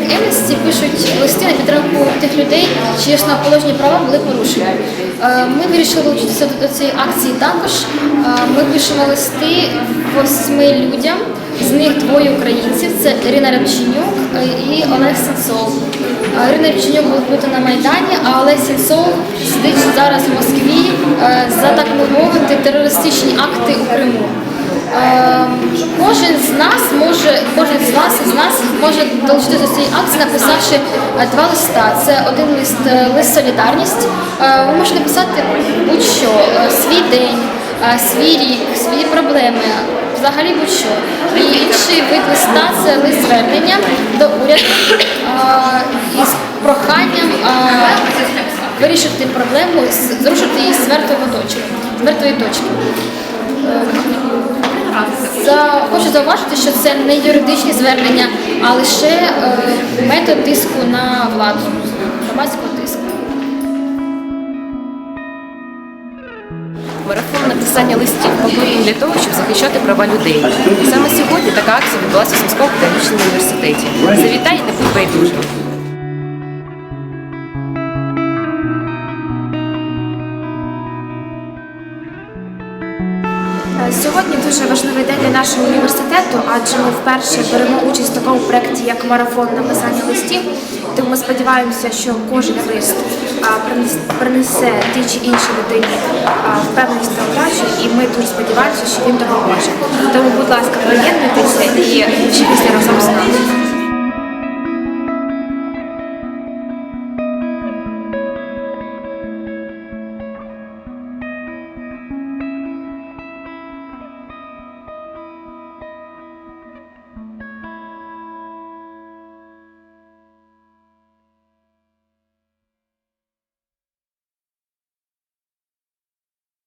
Amnesty пишуть листи на підтримку тих людей, чиї основоположні права були порушені. Е, Ми вирішили долучитися до цієї акції також. Е, Ми пишемо листи восьми людям, з них двоє українців. Це Ірина Рябченюк е, і Олег Сенцов. Ірина Рябченюк була вбита на Майдані, а Олег Сенцов сидить зараз в Москві за так би мовити терористичні акти у Криму. Е, Кожен з нас може, кожен з вас із нас може долучитися до цієї акції, написавши е, два листа. Це один лист е, лист солідарність. Е, Ви можете написати будь-що, свій день, свій рік, свої проблеми, взагалі будь-що. І інший вид листа це лист звернення до уряду із проханням вирішити проблему, зрушити її з мертвої точки. За хочу зауважити, що це не юридичні звернення, а лише е, метод тиску на владу, громадського тиску. Марафон написання листів потрібен для того, щоб захищати права людей. Саме сьогодні така акція відбулася в Сумському педагогічному університеті. Завітай не будь байдужим. Сьогодні дуже важливий день для нашого університету, адже ми вперше беремо участь в такому проєкті, як марафон написання листів. Тому сподіваємося, що кожен лист принес- принесе ті чи інші людині впевненість та удачу, і ми дуже сподіваємося, що він допоможе. Тому, будь ласка, приєднуйтеся і вчитися.